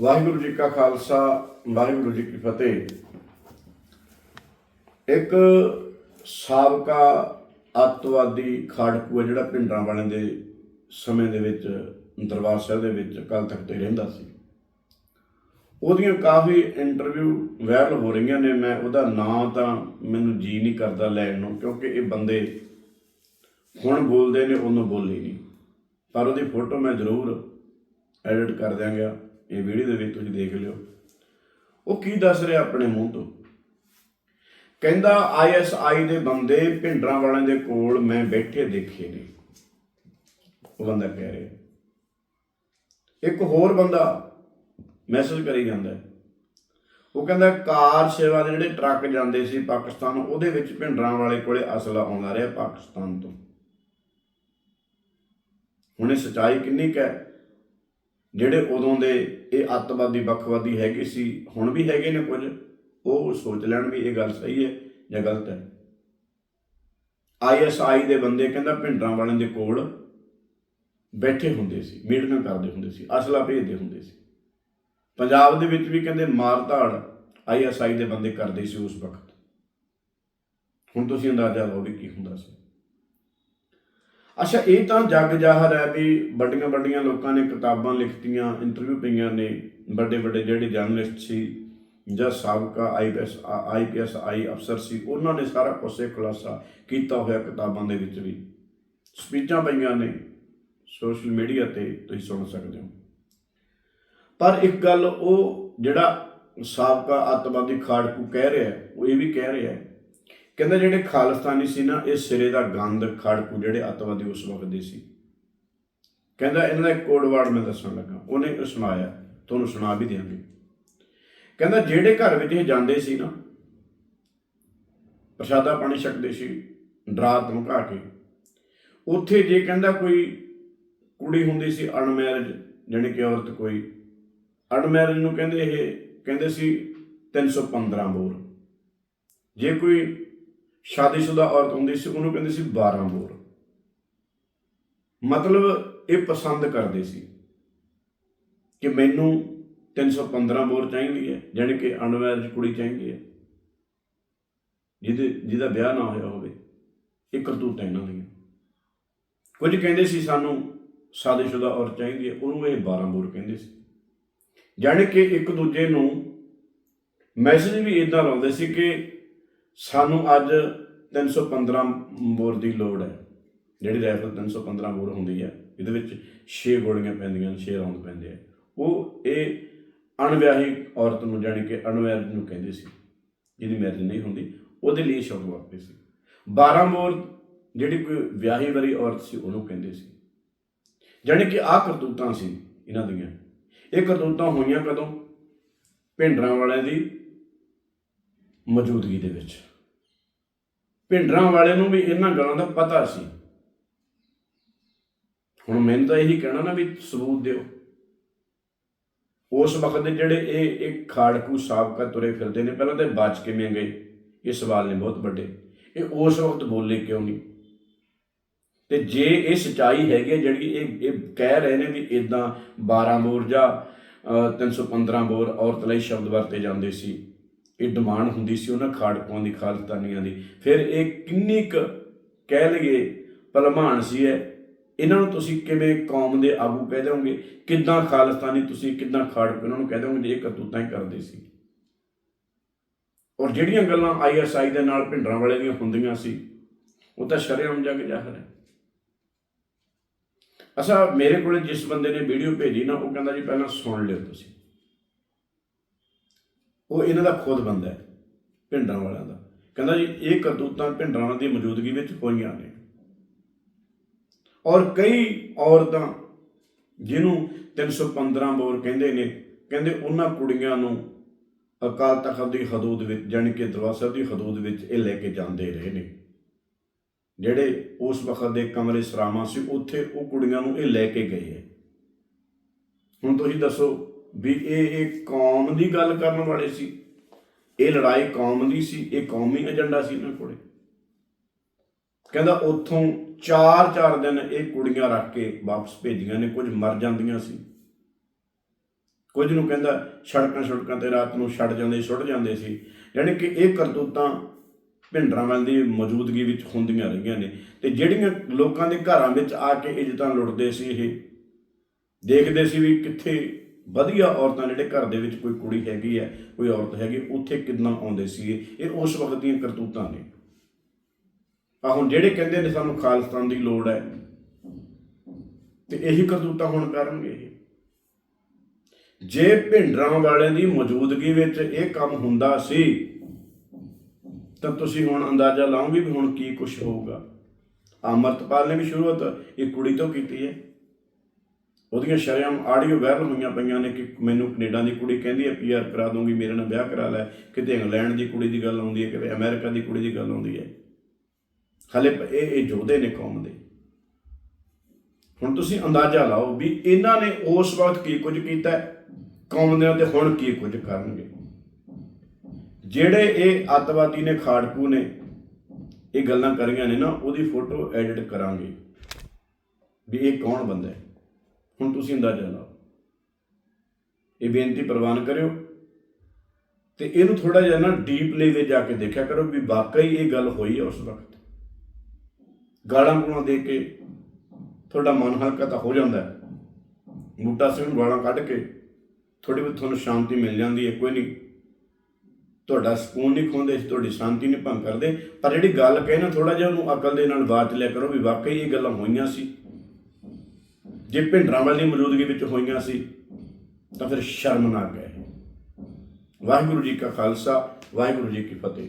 ਵਾਹਿਗੁਰੂ ਜੀ ਕਾ ਖਾਲਸਾ, ਵਾਹਿਗੁਰੂ ਜੀ ਕੀ ਫਤਿਹ। ਇੱਕ ਸਾਬਕਾ ਅੱਤਵਾਦੀ ਖਾੜਕੂ ਹੈ ਜਿਹੜਾ ਪਿੰਡਰਾਂ ਵਾਲਿਆਂ ਦੇ ਸਮੇਂ ਦੇ ਵਿੱਚ, ਦਰਬਾਰ ਸਾਹਿਬ ਦੇ ਵਿੱਚ ਕੱਲ ਤੱਕ ਤੇ ਰਹਿੰਦਾ ਸੀ। ਉਹਦੀਆਂ ਕਾਫੀ ਇੰਟਰਵਿਊ ਵਾਇਰਲ ਹੋ ਰਹੀਆਂ ਨੇ, ਮੈਂ ਉਹਦਾ ਨਾਂ ਤਾਂ ਮੈਨੂੰ ਜੀ ਨਹੀਂ ਕਰਦਾ ਲੈਣ ਨੂੰ, ਕਿਉਂਕਿ ਇਹ ਬੰਦੇ ਹੁਣ ਬੋਲਦੇ ਨੇ, ਉਹਨੂੰ ਬੋਲੀ ਨਹੀਂ। ਪਰ ਉਹਦੀ ਫੋਟੋ ਮੈਂ ਜ਼ਰੂਰ ਐਡਿਟ ਕਰ ਦਿਆਂਗਾ। ਇਹ ਵੀਡੀਓ ਦੇ ਵਿੱਚ ਤੁਸੀਂ ਦੇਖ ਲਿਓ। ਉਹ ਕੀ ਦੱਸ ਰਿਹਾ ਆਪਣੇ ਮੂੰਹ ਤੋਂ? ਕਹਿੰਦਾ ਆਈਐਸਆਈ ਦੇ ਬੰਦੇ ਭਿੰਡਰਾਂ ਵਾਲਿਆਂ ਦੇ ਕੋਲ ਮੈਂ ਬੈਠੇ ਦੇਖੇ ਨੇ। ਉਹ ਬੰਦਾ ਕਹਿ ਰਿਹਾ। ਇੱਕ ਹੋਰ ਬੰਦਾ ਮੈਸੇਜ ਕਰੀ ਜਾਂਦਾ ਉਹ ਕਹਿੰਦਾ, ਕਾਰ ਸੇਵਾ ਦੇ ਜਿਹੜੇ ਟਰੱਕ ਜਾਂਦੇ ਸੀ ਪਾਕਿਸਤਾਨ, ਉਹਦੇ ਵਿੱਚ ਭਿੰਡਰਾਂ ਵਾਲੇ ਕੋਲੇ ਅਸਲਾ ਆਉਂਦਾ ਰਿਹਾ ਪਾਕਿਸਤਾਨ ਤੋਂ। ਹੁਣ ਇਹ ਸਚਾਈ ਕਿੰਨੀ ਕੁ ਹੈ? ਜਿਹੜੇ ਉਦੋਂ ਦੇ ਇਹ ਅੱਤਵਾਦੀ ਵੱਖਵਾਦੀ ਹੈਗੇ ਸੀ, ਹੁਣ ਵੀ ਹੈਗੇ ਨੇ ਕੁਝ, ਉਹ ਸੋਚ ਲੈਣ ਵੀ ਇਹ ਗੱਲ ਸਹੀ ਹੈ ਜਾਂ ਗਲਤ ਹੈ। ਆਈਐਸਆਈ ਦੇ ਬੰਦੇ ਕਹਿੰਦਾ ਭਿੰਡਰਾਂ ਵਾਲਿਆਂ ਦੇ ਕੋਲ ਬੈਠੇ ਹੁੰਦੇ ਸੀ, ਮੀਟਿੰਗਾਂ ਕਰਦੇ ਹੁੰਦੇ ਸੀ, ਅਸਲਾ ਭੇਜਦੇ ਹੁੰਦੇ ਸੀ। ਪੰਜਾਬ ਦੇ ਵਿੱਚ ਵੀ ਕਹਿੰਦੇ ਮਾਰਧਾੜ ਆਈਐਸਆਈ ਦੇ ਬੰਦੇ ਕਰਦੇ ਸੀ ਉਸ ਵਕਤ। ਹੁਣ ਤੁਸੀਂ ਅੰਦਾਜ਼ਾ ਲਾਓ ਵੀ ਕੀ ਹੁੰਦਾ ਸੀ। ਅੱਛਾ, ਇਹ ਤਾਂ ਜੱਗ ਜ਼ਾਹਰ ਹੈ ਵੀ ਵੱਡੀਆਂ ਵੱਡੀਆਂ ਲੋਕਾਂ ਨੇ ਕਿਤਾਬਾਂ ਲਿਖਤੀਆਂ ਇੰਟਰਵਿਊ ਪਈਆਂ ਨੇ, ਵੱਡੇ ਵੱਡੇ ਜਿਹੜੇ ਜਰਨਲਿਸਟ ਸੀ ਜਾਂ ਸਾਬਕਾ ਆਈਪੀਐਸ ਆਈਪੀਐਸ ਆਈ ਅਫਸਰ ਸੀ, ਉਹਨਾਂ ਨੇ ਸਾਰਾ ਕੁਛ ਖੁਲਾਸਾ ਕੀਤਾ ਹੋਇਆ ਕਿਤਾਬਾਂ ਦੇ ਵਿੱਚ ਵੀ। ਸਪੀਚਾਂ ਪਈਆਂ ਨੇ ਸੋਸ਼ਲ ਮੀਡੀਆ ਤੇ, ਤੁਸੀਂ ਸੁਣ ਸਕਦੇ ਹੋ। ਪਰ ਇੱਕ ਗੱਲ ਉਹ ਜਿਹੜਾ ਸਾਬਕਾ ਅੱਤਵਾਦੀ ਖਾੜਕੂ ਕਹਿ ਰਿਹਾ, ਉਹ ਇਹ ਵੀ ਕਹਿ ਰਿਹਾ ਹੈ ਕਹਿੰਦਾ ਜਿਹੜੇ ਖਾਲਿਸਤਾਨੀ ਸੀ ਨਾ, ਇਹ ਸਿਰੇ ਦਾ ਗੰਦ ਖਾੜਕੂ ਜਿਹੜੇ ਅੱਤਵਾਦੀ ਉਸ ਵਕਤ ਦੇ ਸੀ। ਕਹਿੰਦਾ ਇਹਨਾਂ ਦਾ ਇੱਕ ਕੋਡ ਵਰਡ ਮੈਂ ਦੱਸਣ ਲੱਗਾ, ਉਹਨੇ ਉਹ ਸੁਣਾਇਆ ਤੁਹਾਨੂੰ ਸੁਣਾ ਵੀ ਦਿਆਂਗੇ। ਕਹਿੰਦਾ ਜਿਹੜੇ ਘਰ ਵਿੱਚ ਇਹ ਜਾਂਦੇ ਸੀ ਨਾ, ਪ੍ਰਸ਼ਾਦਾ ਪਾਣੀ ਛਕਦੇ ਸੀ ਡਰਾ ਧਮਕਾ ਕੇ, ਉੱਥੇ ਜੇ ਕਹਿੰਦਾ ਕੋਈ ਕੁੜੀ ਹੁੰਦੀ ਸੀ ਅਨਮੈਰਿਜ ਜਾਣੀ ਕਿ ਔਰਤ ਕੋਈ ਅਨਮੈਰਿਜ ਨੂੰ ਕਹਿੰਦੇ ਇਹ, ਕਹਿੰਦੇ ਸੀ 315 ਬੋਰ। ਜੇ ਕੋਈ ਸ਼ਾਦੀशुदा ਔਰਤ ਹੁੰਦੀ ਸੀ, ਉਹਨੂੰ ਕਹਿੰਦੇ ਸੀ 12 ਮੋਰ। ਮਤਲਬ ਇਹ ਪਸੰਦ ਕਰਦੇ ਸੀ ਕਿ ਮੈਨੂੰ 315 ਮੋਰ ਚਾਹੀਦੀ ਹੈ ਜਾਨੀ ਕਿ ਅਨਵੈਰਜ ਕੁੜੀ ਚਾਹੀਦੀ ਹੈ ਜਿਹਦੇ, ਜਿਹਦਾ ਵਿਆਹ ਨਾ ਹੋਇਆ ਹੋਵੇ, ਇਹ ਕਰਤੂਤਾਂ ਇਹਨਾਂ ਦੀਆਂ। ਕੁਝ ਕਹਿੰਦੇ ਸੀ ਸਾਨੂੰ ਸ਼ਾਦੀशुदा ਔਰਤ ਚਾਹੀਦੀ ਹੈ ਉਹਨੂੰ ਇਹ 12 ਮੋਰ ਕਹਿੰਦੇ ਸੀ। ਜਾਨੀ ਕਿ ਇੱਕ ਦੂਜੇ ਨੂੰ ਮੈਸੇਜ ਵੀ ਇਦਾਂ ਲਾਉਂਦੇ ਸੀ ਕਿ ਸਾਨੂੰ ਅੱਜ 315 ਬੋਰ ਦੀ ਲੋੜ ਹੈ। ਜਿਹੜੀ ਰਾਈਫਲ 315 ਬੋਰ ਹੁੰਦੀ ਹੈ, ਇਹਦੇ ਵਿੱਚ 6 ਗੋਲੀਆਂ ਪੈਂਦੀਆਂ ਨੇ 6 ਰੌਂਦ ਪੈਂਦੇ ਆ। ਉਹ ਇਹ ਅਣਵਿਆਹੀ ਔਰਤ ਨੂੰ, ਜਾਣੀ ਕਿ ਅਨਮੈਰਿਜ ਨੂੰ ਕਹਿੰਦੇ ਸੀ, ਜਿਹਦੀ ਮੈਰਿਜ ਨਹੀਂ ਹੁੰਦੀ, ਉਹਦੇ ਲਈ ਇਹ ਸ਼ਬਦ ਵਰਤੇ ਸੀ। 12 ਬੋਰ ਜਿਹੜੀ ਕੋਈ ਵਿਆਹੀ ਵਾਲੀ ਔਰਤ ਸੀ, ਉਹਨੂੰ ਕਹਿੰਦੇ ਸੀ। ਜਾਣੀ ਕਿ ਆਹ ਕਰਤੂਤਾਂ ਸੀ ਇਹਨਾਂ ਦੀਆਂ। ਇਹ ਕਰਤੂਤਾਂ ਹੋਈਆਂ ਕਦੋਂ? ਭਿੰਡਰਾਂ ਵਾਲਿਆਂ ਦੀ ਮੌਜੂਦਗੀ ਦੇ ਵਿੱਚ। ਭਿੰਡਰਾਂ ਵਾਲਿਆਂ ਨੂੰ ਵੀ ਇਹਨਾਂ ਗੱਲਾਂ ਦਾ ਪਤਾ ਸੀ। ਹੁਣ ਮੈਨੂੰ ਤਾਂ ਇਹੀ ਕਹਿਣਾ ਨਾ ਵੀ ਸਬੂਤ ਦਿਓ। ਉਸ ਵਕਤ ਦੇ ਜਿਹੜੇ ਇਹ ਇੱਕ ਖਾੜਕੂ ਸਾਬਕਾ ਤੁਰੇ ਫਿਰਦੇ ਨੇ ਪਹਿਲਾਂ ਤਾਂ ਬਚ ਕਿਵੇਂ ਗਏ? ਇਹ ਸਵਾਲ ਨੇ ਬਹੁਤ ਵੱਡੇ। ਇਹ ਉਸ ਵਕਤ ਬੋਲੇ ਕਿਉਂ ਨਹੀਂ? ਤੇ ਜੇ ਇਹ ਸਚਾਈ ਹੈਗੀ ਹੈ ਜਿਹੜੀ ਇਹ ਇਹ ਕਹਿ ਰਹੇ ਨੇ ਵੀ ਇਦਾਂ 12 ਬੋਰ ਜਾਂ ਅ, 315 ਬੋਰ ਔਰਤ ਲਈ ਸ਼ਬਦ ਵਰਤੇ ਜਾਂਦੇ ਸੀ ਇਹ ਡਿਮਾਂਡ ਹੁੰਦੀ ਸੀ ਉਹਨਾਂ ਖਾੜਕੂਆਂ ਦੀ ਖਾਲਸਤਾਨੀਆਂ ਦੀ। ਫਿਰ ਇਹ ਕਿੰਨੀ ਕੁ ਕਹਿ ਲਈਏ ਭਲਮਾਨ ਸੀ ਹੈ ਇਹਨਾਂ ਨੂੰ ਤੁਸੀਂ ਕਿਵੇਂ ਕੌਮ ਦੇ ਆਗੂ ਕਹਿ ਦਿਓਗੇ? ਕਿੱਦਾਂ ਖਾਲਸਤਾਨੀ ਤੁਸੀਂ ਕਿੱਦਾਂ ਖਾੜਕੂ ਇਹਨਾਂ ਨੂੰ ਕਹਿ ਦਿਓਗੇ ਜੇ ਇਹ ਕਰਤੂਤਾਂ ਹੀ ਕਰਦੇ ਸੀ? ਔਰ ਜਿਹੜੀਆਂ ਗੱਲਾਂ ਆਈਐਸਆਈ ਦੇ ਨਾਲ ਭਿੰਡਰਾਂ ਵਾਲੇ ਦੀਆਂ ਹੁੰਦੀਆਂ ਸੀ, ਉਹ ਤਾਂ ਸ਼ਰੇਆਮ ਜਗ ਜ਼ਾਹਰ ਹੈ। ਅਸਾ ਮੇਰੇ ਕੋਲ ਜਿਸ ਬੰਦੇ ਨੇ ਵੀਡੀਓ ਭੇਜੀ ਨਾ, ਉਹ ਕਹਿੰਦਾ ਜੀ ਪਹਿਲਾਂ ਸੁਣ ਲਿਓ ਤੁਸੀਂ। ਉਹ ਇਹਨਾਂ ਦਾ ਖੁਦ ਬੰਦਾ ਹੈ ਭਿੰਡਰਾਂ ਵਾਲਿਆਂ ਦਾ। ਕਹਿੰਦਾ ਜੀ, ਇਹ ਕਰਤੂਤਾਂ ਭਿੰਡਰਾਂ ਦੀ ਮੌਜੂਦਗੀ ਵਿੱਚ ਹੋਈਆਂ ਨੇ। ਔਰ ਕਈ ਔਰਤਾਂ ਜਿਹਨੂੰ 315 ਬੋਰ ਕਹਿੰਦੇ ਨੇ, ਕਹਿੰਦੇ ਉਹਨਾਂ ਕੁੜੀਆਂ ਨੂੰ ਅਕਾਲ ਤਖਤ ਦੀ ਹਦੂਦ ਵਿੱਚ, ਜਾਣੀ ਕਿ ਦਰਬਾਰ ਸਾਹਿਬ ਦੀ ਹਦੂਦ ਵਿੱਚ ਇਹ ਲੈ ਕੇ ਜਾਂਦੇ ਰਹੇ ਨੇ। ਜਿਹੜੇ ਉਸ ਵਕਤ ਦੇ ਕਮਰੇ ਸਰਾਵਾਂ ਸੀ, ਉੱਥੇ ਉਹ ਕੁੜੀਆਂ ਨੂੰ ਇਹ ਲੈ ਕੇ ਗਏ ਹੈ। ਹੁਣ ਤੁਸੀਂ ਦੱਸੋ ਵੀ ਇਹ ਇਹ ਕੌਮ ਦੀ ਗੱਲ ਕਰਨ ਵਾਲੇ ਸੀ। ਇਹ ਲੜਾਈ ਕੌਮ ਦੀ ਸੀ, ਇਹ ਕੌਮੀ ਏਜੰਡਾ ਸੀ ਇਹਨਾਂ ਕੋਲੇ। ਕਹਿੰਦਾ ਉੱਥੋਂ 4-4 ਦਿਨ ਇਹ ਕੁੜੀਆਂ ਰੱਖ ਕੇ ਵਾਪਸ ਭੇਜੀਆਂ ਨੇ, ਕੁਝ ਮਰ ਜਾਂਦੀਆਂ ਸੀ। ਕੁਝ ਨੂੰ ਕਹਿੰਦਾ ਸੜਕਾਂ ਸੜਕਾਂ ਤੇ ਰਾਤ ਨੂੰ ਛੱਡ ਜਾਂਦੇ, ਸੁੱਟ ਜਾਂਦੇ ਸੀ। ਯਾਨੀ ਕਿ ਇਹ ਕਰਤੂਤਾਂ ਭਿੰਡਰਾਂਵਾਲ ਦੀ ਮੌਜੂਦਗੀ ਵਿੱਚ ਹੁੰਦੀਆਂ ਰਹੀਆਂ ਨੇ। ਤੇ ਜਿਹੜੀਆਂ ਲੋਕਾਂ ਦੇ ਘਰਾਂ ਵਿੱਚ ਆ ਕੇ ਇੱਜ਼ਤਾਂ ਲੁੱਟਦੇ ਸੀ ਇਹ, ਦੇਖਦੇ ਸੀ ਵੀ ਕਿੱਥੇ ਵਧੀਆ ਔਰਤਾਂ ਜਿਹੜੇ ਘਰ ਦੇ ਵਿੱਚ ਕੋਈ ਕੁੜੀ ਹੈਗੀ ਹੈ, ਕੋਈ ਔਰਤ ਹੈਗੀ, ਉੱਥੇ ਕਿੰਨਾ ਆਉਂਦੇ ਸੀ ਇਹ ਉਸ ਵਕਤ ਦੀਆਂ ਕਰਤੂਤਾਂ ਨੇ। ਆ ਹੁਣ ਜਿਹੜੇ ਕਹਿੰਦੇ ਨੇ ਸਾਨੂੰ ਖਾਲਿਸਤਾਨ ਦੀ ਲੋੜ ਹੈ, ਤੇ ਇਹੀ ਕਰਤੂਤਾਂ ਹੁਣ ਕਰਨਗੇ ਇਹ। ਜੇ ਭਿੰਡਰਾਂ ਵਾਲਿਆਂ ਦੀ ਮੌਜੂਦਗੀ ਵਿੱਚ ਇਹ ਕੰਮ ਹੁੰਦਾ ਸੀ, ਤਾਂ ਤੁਸੀਂ ਹੁਣ ਅੰਦਾਜ਼ਾ ਲਾਓਗੇ ਵੀ ਹੁਣ ਕੀ ਕੁਝ ਹੋਊਗਾ? ਅਮਰਤਪਾਲ ਨੇ ਵੀ ਸ਼ੁਰੂਆਤ ਇਹ ਕੁੜੀ ਤੋਂ ਕੀਤੀ ਹੈ। ਉਹਦੀਆਂ ਸ਼ਰਮ ਆਡੀਓ ਵਾਇਰਲ ਹੋਈਆਂ ਪਈਆਂ ਨੇ ਕਿ ਮੈਨੂੰ ਕੈਨੇਡਾ ਦੀ ਕੁੜੀ ਕਹਿੰਦੀ ਹੈ ਪੀਆਰ ਕਰਾ ਦੂੰਗੀ ਮੇਰੇ ਨਾਲ ਵਿਆਹ ਕਰਾ ਲੈ। ਕਿਤੇ ਇੰਗਲੈਂਡ ਦੀ ਕੁੜੀ ਦੀ ਗੱਲ ਆਉਂਦੀ ਹੈ ਕਿਤੇ ਅਮਰੀਕਾ ਦੀ ਕੁੜੀ ਦੀ ਗੱਲ ਆਉਂਦੀ ਹੈ। ਹਲੇ ਪ- ਇਹ ਇਹ ਯੋਧੇ ਨੇ ਕੌਮ ਦੇ। ਹੁਣ ਤੁਸੀਂ ਅੰਦਾਜ਼ਾ ਲਾਓ ਵੀ ਇਹਨਾਂ ਨੇ ਉਸ ਵਕਤ ਕੀ ਕੁਝ ਕੀਤਾ ਹੈ, ਕੌਮ ਦੇ ਤੇ ਹੁਣ ਕੀ ਕੁਝ ਕਰਨਗੇ। ਜਿਹੜੇ ਇਹ ਅੱਤਵਾਦੀ ਨੇ ਖਾੜਕੂ ਨੇ ਇਹ ਗੱਲਾਂ ਕਰੀਆਂ ਨੇ ਨਾ ਉਹਦੀ ਫੋਟੋ ਐਡਿਟ ਕਰਾਂਗੇ। ਵੀ ਇਹ ਕੌਣ ਬੰਦਾ ਹੈ? ਹੁਣ ਤੁਸੀਂ ਅੰਦਾਜ਼ਾ ਲਾਓ। ਇਹ ਬੇਨਤੀ ਪ੍ਰਵਾਨ ਕਰਿਓ ਤੇ ਇਹਨੂੰ ਥੋੜਾ ਜਿਹਾ ਨਾ ਡੀਪ ਵਿੱਚ ਜਾ ਕੇ ਦੇਖਿਆ ਕਰੋ ਵੀ ਵਾਕਈ ਇਹ ਗੱਲ ਹੋਈ ਹੈ ਉਸ ਵਕਤ। ਗਾਲਾਂ ਗੁਲਾਂ ਦੇ ਕੇ ਤੁਹਾਡਾ ਮਨ ਹਲਕਾ ਤਾਂ ਹੋ ਜਾਂਦਾ ਹੈ। ਬੂਟਾ ਸਿੰਘ ਨੂੰ ਗਾਲਾਂ ਕੱਢ ਕੇ ਥੋੜੀ ਬਹੁਤ ਤੁਹਾਨੂੰ ਸ਼ਾਂਤੀ ਮਿਲ ਜਾਂਦੀ ਹੈ, ਕੋਈ ਨਹੀਂ। ਤੁਹਾਡਾ ਸਕੂਨ ਨਹੀਂ ਖੋਂਦੇ, ਤੁਹਾਡੀ ਸ਼ਾਂਤੀ ਨਹੀਂ ਭੰਗ ਕਰਦੇ। ਪਰ ਜਿਹੜੀ ਗੱਲ ਕਹੇ ਨਾ ਥੋੜਾ ਜਿਹਾ ਉਹਨੂੰ ਅਕਲ ਦੇ ਨਾਲ ਬਾਤ ਲਿਆ ਕਰੋ ਵੀ ਵਾਕਈ ਇਹ ਗੱਲਾਂ ਹੋਈਆਂ ਸੀ। ਜੇ ਭਿੰਡਰਾਂਵਾਲ ਦੀ ਮੌਜੂਦਗੀ ਵਿੱਚ ਹੋਈਆਂ ਸੀ, ਤਾਂ ਫਿਰ ਸ਼ਰਮ ਨਾ ਗਏ। ਵਾਹਿਗੁਰੂ ਜੀ ਕਾ ਖਾਲਸਾ, ਵਾਹਿਗੁਰੂ ਜੀ ਕੀ ਫਤਿਹ।